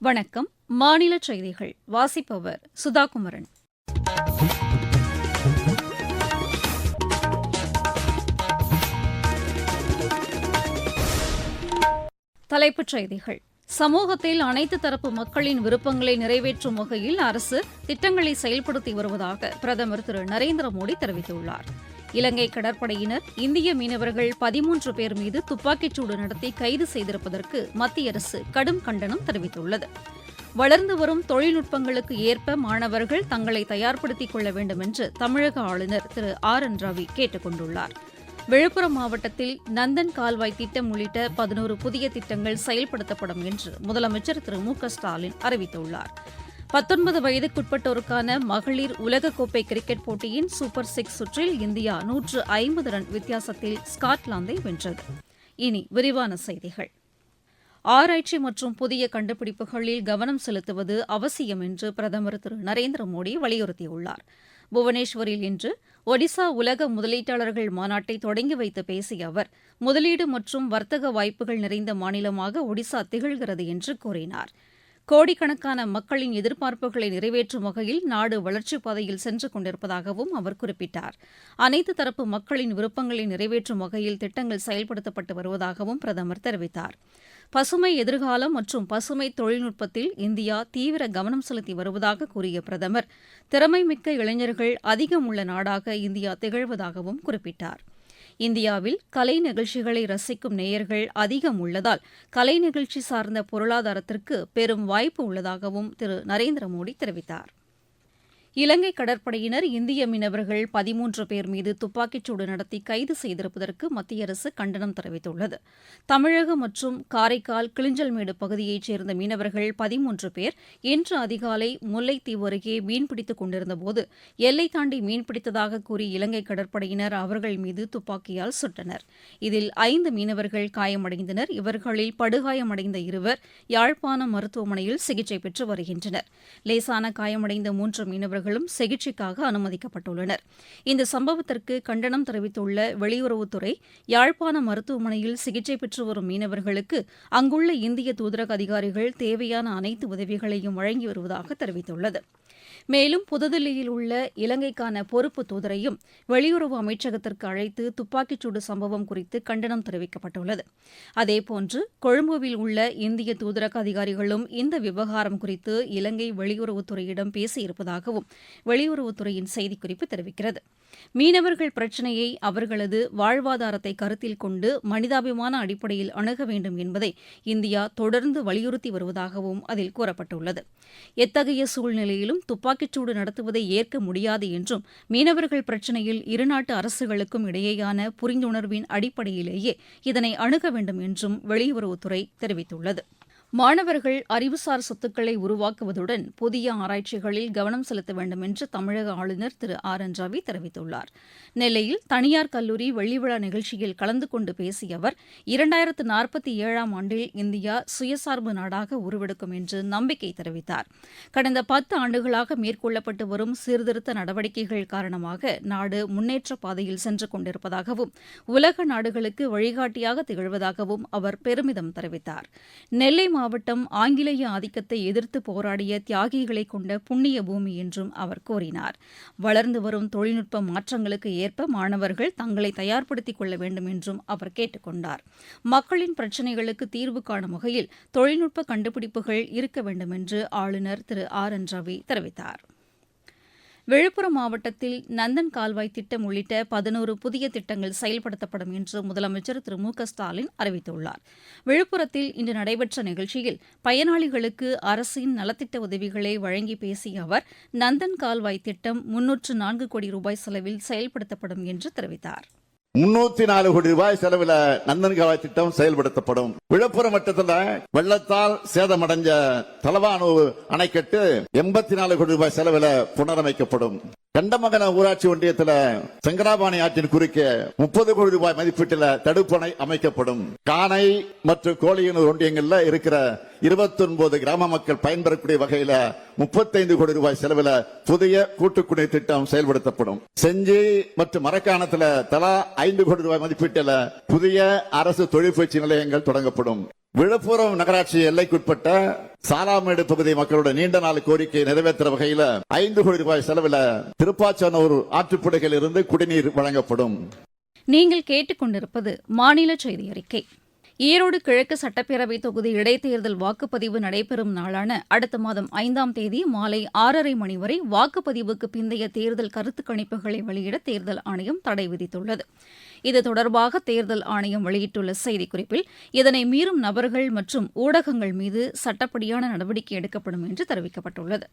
வணக்கம். மாநில செய்திகள். வாசிப்பவர் சுதாகுமரன். தலைப்புச் செய்திகள். சமூகத்தில் அனைத்து தரப்பு மக்களின் விருப்பங்களை நிறைவேற்றும் வகையில் அரசு திட்டங்களை செயல்படுத்தி வருவதாக பிரதமர் திரு நரேந்திர மோடி தெரிவித்துள்ளார். இலங்கை கடற்படையினர் இந்திய மீனவர்கள் பதிமூன்று பேர் மீது துப்பாக்கிச்சூடு நடத்தி கைது செய்திருப்பதற்கு மத்திய அரசு கடும் கண்டனம் தெரிவித்துள்ளது. வளர்ந்து வரும் தொழில்நுட்பங்களுக்கு ஏற்ப மாணவர்கள் தங்களை தயார்படுத்திக் கொள்ள வேண்டும் என்று தமிழக ஆளுநர் திரு ஆர் என் ரவி கேட்டுக் கொண்டுள்ளார். விழுப்புரம் மாவட்டத்தில் நந்தன் கால்வாய் திட்டம் உள்ளிட்ட பதினோரு புதிய திட்டங்கள் செயல்படுத்தப்படும் என்று முதலமைச்சர் திரு மு க ஸ்டாலின் அறிவித்துள்ளார். பத்தொன்பது வயதுக்குட்பட்டோருக்கான மகளிர் உலகக்கோப்பை கிரிக்கெட் போட்டியின் சூப்பர் சிக்ஸ் சுற்றில் இந்தியா நூற்று ஐம்பது ரன் வித்தியாசத்தில் ஸ்காட்லாந்தை வென்றது. இனி விரிவான செய்திகள். ஆராய்ச்சி மற்றும் புதிய கண்டுபிடிப்புகளில் கவனம் செலுத்துவது அவசியம் என்று பிரதமர் திரு. நரேந்திர மோடி வலியுறுத்தியுள்ளார். புவனேஸ்வரில் இன்று ஒடிசா உலக முதலீட்டாளர்கள் மாநாட்டை தொடங்கி வைத்து பேசிய அவர் முதலீடு மற்றும் வர்த்தக வாய்ப்புகள் நிறைந்த மாநிலமாக ஒடிசா திகழ்கிறது என்று கூறினார். கோடிக்கணக்கான மக்களின் எதிர்பார்ப்புகளை நிறைவேற்றும் வகையில் நாடு வளர்ச்சிப் பாதையில் சென்று கொண்டிருப்பதாகவும் அவர் குறிப்பிட்டார். அனைத்து தரப்பு மக்களின் விருப்பங்களை நிறைவேற்றும் வகையில் திட்டங்கள் செயல்படுத்தப்பட்டு வருவதாகவும் பிரதமர் தெரிவித்தார். பசுமை எதிர்காலம் மற்றும் பசுமை தொழில்நுட்பத்தில் இந்தியா தீவிர கவனம் செலுத்தி வருவதாக கூறிய பிரதமர் திறமைமிக்க இளைஞர்கள் அதிகம் உள்ள நாடாக இந்தியா திகழ்வதாகவும் குறிப்பிட்டார். இந்தியாவில் கலை நிகழ்ச்சிகளை ரசிக்கும் நேயர்கள் அதிகம் உள்ளதால் கலை நிகழ்ச்சி சார்ந்த பொருளாதாரத்திற்கு பெரும் வாய்ப்பு உள்ளதாகவும் திரு நரேந்திர மோடி தெரிவித்தார். இலங்கை கடற்படையினர் இந்திய மீனவர்கள் பதிமூன்று பேர் மீது துப்பாக்கிச்சூடு நடத்தி கைது செய்திருப்பதற்கு மத்திய அரசு கண்டனம் தெரிவித்துள்ளது. தமிழகம் மற்றும் காரைக்கால் கிளிஞ்சல்மேடு பகுதியைச் சேர்ந்த மீனவர்கள் பதிமூன்று பேர் இன்று அதிகாலை முல்லைத்தீவு அருகே மீன்பிடித்துக் கொண்டிருந்தபோது எல்லை தாண்டி மீன்பிடித்ததாக கூறி இலங்கை கடற்படையினர் அவர்கள் மீது துப்பாக்கியால் சுட்டனர். இதில் ஐந்து மீனவர்கள் காயமடைந்தனர். இவர்களில் படுகாயமடைந்த இருவர் யாழ்ப்பாணம் மருத்துவமனையில் சிகிச்சை பெற்று வருகின்றனர். லேசான காயமடைந்த மூன்று மீனவர்கள் மீனவர்களும் சிகிச்சைக்காக அனுமதிக்கப்பட்டுள்ளனர். இந்த சம்பவத்திற்கு கண்டனம் தெரிவித்துள்ள வெளியுறவுத்துறை யாழ்ப்பாண மருத்துவமனையில் சிகிச்சை பெற்று வரும் மீனவர்களுக்கு அங்குள்ள இந்திய தூதரக அதிகாரிகள் தேவையான அனைத்து உதவிகளையும் வழங்கி வருவதாக தெரிவித்துள்ளது. மேலும் புதுதில்லியில் உள்ள இலங்கைக்கான பொறுப்பு தூதரையும் வெளியுறவு அமைச்சகத்திற்கு அழைத்து துப்பாக்கிச்சூடு சம்பவம் குறித்து கண்டனம் தெரிவிக்கப்பட்டுள்ளது. அதேபோன்று கொழும்புவில் உள்ள இந்திய தூதரக அதிகாரிகளும் இந்த விவகாரம் குறித்து இலங்கை வெளியுறவுத்துறையிடம் பேசியிருப்பதாகவும் வெளியுறவுத்துறையின் செய்திக்குறிப்பு தெரிவிக்கிறது. மீனவர்கள் பிரச்சினையை அவர்களது வாழ்வாதாரத்தை கருத்தில் கொண்டு மனிதாபிமான அடிப்படையில் அணுக வேண்டும் என்பதை இந்தியா தொடர்ந்து வலியுறுத்தி வருவதாகவும் அதில் கூறப்பட்டுள்ளது. எத்தகைய சூழ்நிலையிலும் துப்பாக்கிச்சூடு நடத்துவதை ஏற்க முடியாது என்றும் மீனவர்கள் பிரச்சினையில் இருநாட்டு அரசுகளுக்கும் இடையேயான புரிந்துணர்வின் அடிப்படையிலேயே இதனை அணுக வேண்டும் என்றும் வெளியுறவுத்துறை தெரிவித்துள்ளது. மாணவர்கள் அறிவுசார் சொத்துக்களை உருவாக்குவதுடன் புதிய ஆராய்ச்சிகளில் கவனம் செலுத்த வேண்டும் என்று தமிழக ஆளுநர் திரு ஆர் என் ரவி தெரிவித்துள்ளார். நெல்லையில் தனியார் கல்லூரி வெள்ளிவிழா நிகழ்ச்சியில் கலந்து கொண்டு பேசிய அவர் இரண்டாயிரத்து நாற்பத்தி ஏழாம் ஆண்டில் இந்தியா சுயசார்பு நாடாக உருவெடுக்கும் என்று நம்பிக்கை தெரிவித்தார். கடந்த பத்து ஆண்டுகளாக மேற்கொள்ளப்பட்டு வரும் சீர்திருத்த நடவடிக்கைகள் காரணமாக நாடு முன்னேற்ற பாதையில் சென்று கொண்டிருப்பதாகவும் உலக நாடுகளுக்கு வழிகாட்டியாக திகழ்வதாகவும் அவர் பெருமிதம் தெரிவித்தார். நெல்லை மாவட்டம் ஆங்கிலேய ஆதிக்கத்தை எதிர்த்து போராடிய தியாகிகளை கொண்ட புண்ணிய பூமி என்றும் அவர் கூறினார். வளர்ந்து வரும் தொழில்நுட்ப மாற்றங்களுக்கு ஏற்ப மாணவர்கள் தங்களை தயார்படுத்திக் கொள்ள வேண்டும் என்றும் அவர் கேட்டுக் கொண்டார். மக்களின் பிரச்சினைகளுக்கு தீர்வு காணும் வகையில் தொழில்நுட்ப கண்டுபிடிப்புகள் இருக்க வேண்டும் என்று ஆளுநர் திரு ஆர் என் ரவி தெரிவித்தார். விழுப்புரம் மாவட்டத்தில் நந்தன் கால்வாய் திட்டம் உள்ளிட்ட பதினோரு புதிய திட்டங்கள் செயல்படுத்தப்படும் என்று முதலமைச்சர் திரு மு க ஸ்டாலின் அறிவித்துள்ளார். விழுப்புரத்தில் இன்று நடைபெற்ற நிகழ்ச்சியில் பயனாளிகளுக்கு அரசின் நலத்திட்ட உதவிகளை வழங்கி பேசிய அவர் நந்தன் கால்வாய் திட்டம் முன்னூற்று நான்கு கோடி ரூபாய் செலவில் செயல்படுத்தப்படும் என்று தெரிவித்தார். முன்னூத்தி நாலு கோடி ரூபாய் செலவுல நந்தன்காவாய் திட்டம் செயல்படுத்தப்படும். விழுப்புரம் வட்டத்துல வெள்ளத்தால் சேதமடைஞ்ச தலவானூர் அணைக்கட்டு எண்பத்தி நாலு கோடி ரூபாய் செலவில் புனரமைக்கப்படும். கண்டமகன ஊராட்சி ஒன்றியத்தில் செங்கராபாணி ஆற்றின் குறுக்கே முப்பது கோடி ரூபாய் மதிப்பீட்டில் தடுப்பணை அமைக்கப்படும். காணை மற்றும் கோழியனூர் ஒன்றியங்களில் இருக்கிற இருபத்தி ஒன்பது கிராம மக்கள் பயன்பெறக்கூடிய வகையில முப்பத்தைந்து கோடி ரூபாய் செலவில் புதிய கூட்டுக்குடிநீர் திட்டம் செயல்படுத்தப்படும். செஞ்சி மற்றும் மரக்காணத்தில் தலா ஐந்து கோடி ரூபாய் மதிப்பீட்டில் புதிய அரசு தொழிற்பயிற்சி நிலையங்கள் தொடங்கப்படும். விழுப்புரம் நகராட்சி எல்லைக்குட்பட்ட சாராமேடு பகுதி மக்களோட நீண்ட நாள் கோரிக்கையை நிறைவேற்ற வகையில ஐந்து கோடி ரூபாய் செலவில் திருப்பாச்சனூர் ஆற்றுப்படுகையில் இருந்து குடிநீர் வழங்கப்படும். நீங்கள் கேட்டுக்கொண்டிருப்பது மாநில செய்தி அறிக்கை. ஈரோடு கிழக்கு சட்டப்பேரவை தொகுதி இடைத்தேர்தல் வாக்குப்பதிவு நடைபெறும் நாளான அடுத்த மாதம் ஐந்தாம் தேதி மாலை ஆறரை மணி வரை வாக்குப்பதிவுக்கு பிந்தைய தேர்தல் கருத்து கணிப்புகளை வெளியிட தேர்தல் ஆணையம் தடை விதித்துள்ளது. இது தொடர்பாக தேர்தல் ஆணையம் வெளியிட்டுள்ள செய்திக்குறிப்பில் இதனை மீறும் நபர்கள் மற்றும் ஊடகங்கள் மீது சட்டப்படியான நடவடிக்கை எடுக்கப்படும் என்று தெரிவிக்கப்பட்டுள்ளது.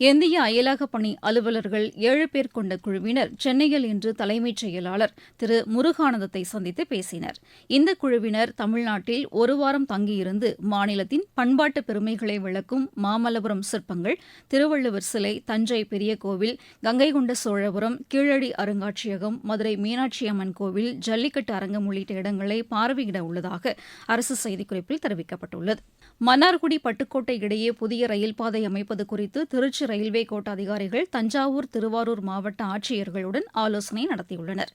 இந்திய அயலக பணி அலுவலர்கள் ஏழு பேர் கொண்ட குழுவினர் சென்னையில் இன்று தலைமைச் செயலாளர் திரு முருகானந்தத்தை சந்தித்து பேசினர். இந்த குழுவினர் தமிழ்நாட்டில் ஒரு வாரம் தங்கியிருந்து மாநிலத்தின் பண்பாட்டு பெருமைகளை விளக்கும் மாமல்லபுரம் சிற்பங்கள் திருவள்ளுவர் சிலை தஞ்சை பெரிய கோவில் கங்கை கொண்ட சோழபுரம் கீழடி அருங்காட்சியகம் மதுரை மீனாட்சி அம்மன் கோவில் ஜல்லிக்கட்டு அரங்கம் உள்ளிட்ட இடங்களை பார்வையிட உள்ளதாக அரசு செய்திக்குறிப்பில் தெரிவிக்கப்பட்டுள்ளது. மன்னார்குடி பட்டுக்கோட்டை இடையே புதிய ரயில் பாதை அமைப்பது குறித்து திருச்சி ரயில்வே கோட்ட அதிகாரிகள் தஞ்சாவூர் திருவாரூர் மாவட்ட ஆட்சியர்களுடன் ஆலோசனை நடத்தியுள்ளனர்.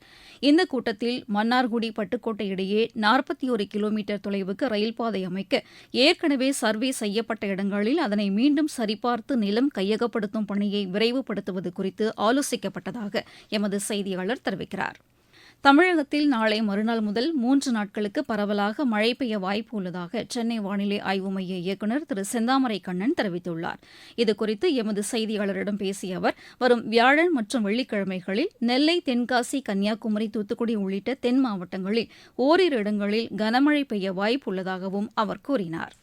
இந்த கூட்டத்தில் மன்னார்குடி பட்டுக்கோட்டை இடையே நாற்பத்தி ஒரு கிலோமீட்டர் தொலைவுக்கு ரயில் பாதை அமைக்க ஏற்கனவே சர்வே செய்யப்பட்ட இடங்களில் அதனை மீண்டும் சரிபார்த்து நிலம் கையகப்படுத்தும் பணியை விரைவுபடுத்துவது குறித்து ஆலோசிக்கப்பட்டதாக எமது செய்தியாளர் தெரிவிக்கிறார். தமிழகத்தில் நாளை மறுநாள் முதல் மூன்று நாட்களுக்கு பரவலாக மழை பெய்ய வாய்ப்பு உள்ளதாக சென்னை வானிலை ஆய்வு மைய இயக்குநர் திரு செந்தாமரை கண்ணன் தெரிவித்துள்ளார். இதுகுறித்து எமது செய்தியாளரிடம் பேசிய அவர் வரும் வியாழன் மற்றும் வெள்ளிக்கிழமைகளில் நெல்லை தென்காசி கன்னியாகுமரி தூத்துக்குடி உள்ளிட்ட தென் மாவட்டங்களில் ஓரிரு இடங்களில் கனமழை பெய்ய வாய்ப்பு உள்ளதாகவும் அவர் கூறினார்.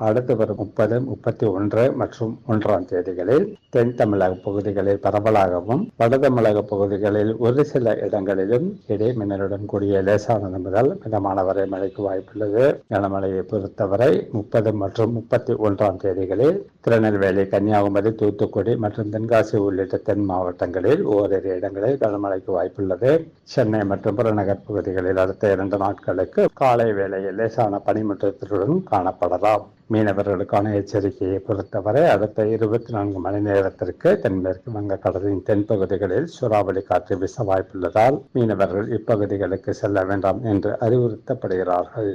அடுத்து வரும் முப்பது முப்பத்தி ஒன்று மற்றும் ஒன்றாம் தேதிகளில் தென் தமிழக பகுதிகளில் பரவலாகவும் வட தமிழக பகுதிகளில் ஒரு சில இடங்களிலும் இடை மின்னலுடன் கூடிய லேசானது முதல் மிதமான வரை மழைக்கு வாய்ப்புள்ளது. கனமழையை பொறுத்தவரை முப்பது மற்றும் முப்பத்தி ஒன்றாம் தேதிகளில் திருநெல்வேலி கன்னியாகுமரி தூத்துக்குடி மற்றும் தென்காசி உள்ளிட்ட தென் மாவட்டங்களில் ஓரிரு இடங்களில் கனமழைக்கு வாய்ப்புள்ளது. சென்னை மற்றும் புறநகர் பகுதிகளில் அடுத்த இரண்டு நாட்களுக்கு காலை வேளையில் லேசான பனிமூட்டத்துடன் காணப்படலாம். மீனவர்களுக்கான எச்சரிக்கையை பொறுத்தவரை அடுத்த இருபத்தி நான்கு மணி நேரத்திற்கு தென்மேற்கு வங்கக்கடலின் தென்பகுதிகளில் சூறாவளி காற்று வீச வாய்ப்புள்ளதால் மீனவர்கள் இப்பகுதிகளுக்கு செல்ல வேண்டாம் என்று அறிவுறுத்தப்படுகிறார்கள்.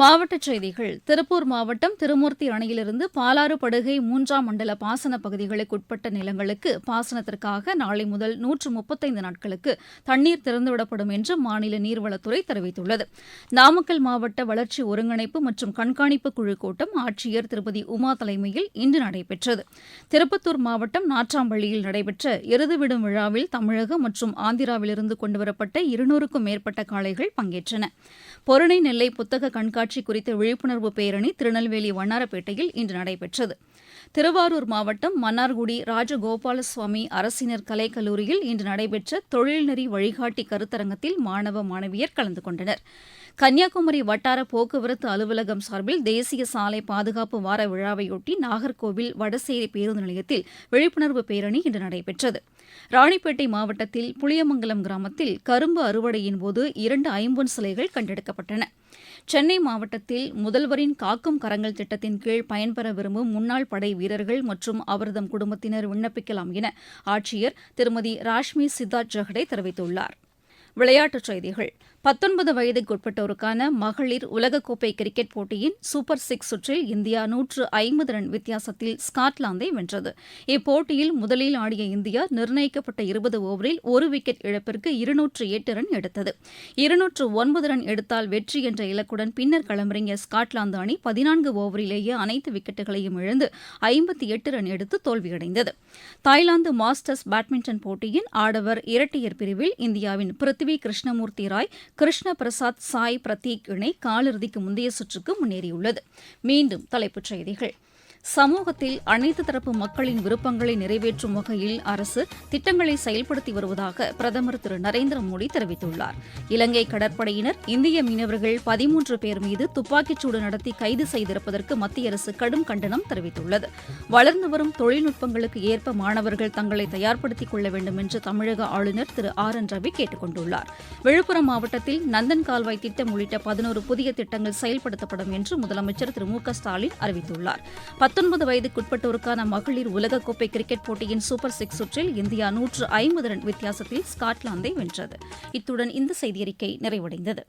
மாவட்டச் செய்திகள். திருப்பூர் மாவட்டம் திருமூர்த்தி அணையிலிருந்து பாலாறு படுகை மூன்றாம் மண்டல பாசன பகுதிகளுக்குட்பட்ட நிலங்களுக்கு பாசனத்திற்காக நாளை முதல் நூற்று முப்பத்தைந்து நாட்களுக்கு தண்ணீர் திறந்துவிடப்படும் என்று மாநில நீர்வளத்துறை தெரிவித்துள்ளது. நாமக்கல் மாவட்ட வளர்ச்சி ஒருங்கிணைப்பு மற்றும் கண்காணிப்பு குழு கூட்டம் ஆட்சியர் திருப்பதி உமா தலைமையில் இன்று நடைபெற்றது. திருப்பத்தூர் மாவட்டம் நாற்றாம்பள்ளியில் நடைபெற்ற எருதுவிடும் விழாவில் தமிழகம் மற்றும் ஆந்திராவிலிருந்து கொண்டுவரப்பட்ட இருநூறுக்கும் மேற்பட்ட காளைகள் பங்கேற்றன. பொருணை நெல்லை புத்தக கண்காட்சி குறித்த விழிப்புணர்வு பேரணி திருநெல்வேலி வண்ணாரப்பேட்டையில் இன்று நடைபெற்றது. திருவாரூர் மாவட்டம் மன்னார்குடி ராஜகோபாலசுவாமி அரசினர் கலைக்கல்லூரியில் இன்று நடைபெற்ற தொழில்நெறி வழிகாட்டி கருத்தரங்கத்தில் மாணவ மாணவியர் கலந்து கொண்டனர். கன்னியாகுமரி வட்டார போக்குவரத்து அலுவலகம் சார்பில் தேசிய சாலை பாதுகாப்பு வார விழாவையொட்டி நாகர்கோவில் வடசேரி பேருந்து நிலையத்தில் விழிப்புணர்வு பேரணி இன்று நடைபெற்றது. ராணிப்பேட்டை மாவட்டத்தில் புளியமங்கலம் கிராமத்தில் கரும்பு அறுவடையின் போது இரண்டு ஐம்பொன் சிலைகள் கண்டெடுக்கப்பட்டன. சென்னை மாவட்டத்தில் முதல்வரின் காக்கும் கரங்கள் திட்டத்தின் கீழ் பயன்பெற விரும்பும் முன்னாள் படை வீரர்கள் மற்றும் அவர்தம் குடும்பத்தினர் விண்ணப்பிக்கலாம் என ஆட்சியர் திருமதி ராஷ்மி சித்தார்த் ஜெகடே தெரிவித்துள்ளார். விளையாட்டுச் செய்திகள். பத்தொன்பது வயதுக்குட்பட்டோருக்கான மகளிர் உலகக்கோப்பை கிரிக்கெட் போட்டியின் சூப்பர் சிக்ஸ் சுற்றில் இந்தியா நூற்று ஐம்பது ரன் வித்தியாசத்தில் ஸ்காட்லாந்தை வென்றது. இப்போட்டியில் முதலில் ஆடிய இந்தியா நிர்ணயிக்கப்பட்ட இருபது ஓவரில் ஒரு விக்கெட் இழப்பிற்கு இருநூற்று எட்டு ரன் எடுத்தது. இருநூற்று ஒன்பது ரன் எடுத்தால் வெற்றி என்ற இலக்குடன் பின்னர் களமிறங்கிய ஸ்காட்லாந்து அணி பதினான்கு ஓவரிலேயே அனைத்து விக்கெட்டுகளையும் இழந்து ஐம்பத்தி எட்டு ரன் எடுத்து தோல்வியடைந்தது. தாய்லாந்து மாஸ்டர்ஸ் பேட்மிண்டன் போட்டியின் ஆடவர் இரட்டையர் பிரிவில் இந்தியாவின் பிருத்வி கிருஷ்ணமூர்த்தி ராய் கிருஷ்ண பிரசாத் சாய் பிரதீக் இணை காலிறுதிக்கு முந்தைய சுற்றுக்கு முன்னேறியுள்ளது. மீண்டும் தலைப்புச் செய்திகள். சமூகத்தில் அனைத்து தரப்பு மக்களின் விருப்பங்களை நிறைவேற்றும் வகையில் அரசு திட்டங்களை செயல்படுத்தி வருவதாக பிரதமர் திரு நரேந்திர மோடி தெரிவித்துள்ளார். இலங்கை கடற்படையினர் இந்திய மீனவர்கள் பதிமூன்று பேர் மீது துப்பாக்கிச்சூடு நடத்தி கைது செய்திருப்பதற்கு மத்திய அரசு கடும் கண்டனம் தெரிவித்துள்ளது. வளர்ந்து வரும் தொழில்நுட்பங்களுக்கு ஏற்ப மாணவர்கள் தங்களை தயார்படுத்திக் கொள்ள வேண்டும் என்று தமிழக ஆளுநர் திரு ஆர் என் ரவி கேட்டுக் கொண்டுள்ளார். விழுப்புரம் மாவட்டத்தில் நந்தன் கால்வாய் திட்டம் உள்ளிட்ட பதினோரு புதிய திட்டங்கள் செயல்படுத்தப்படும் என்று முதலமைச்சர் திரு மு க ஸ்டாலின் அறிவித்துள்ளார். பத்தொன்பது வயதுக்குட்பட்டோருக்கான மகளிர் உலகக்கோப்பை கிரிக்கெட் போட்டியின் சூப்பர் சிக்ஸ் சுற்றில் இந்தியா நூற்று ஐம்பது ரன் வித்தியாசத்தில் ஸ்காட்லாந்தை வென்றது. இத்துடன் இந்த செய்தியறிக்கை நிறைவடைந்தது.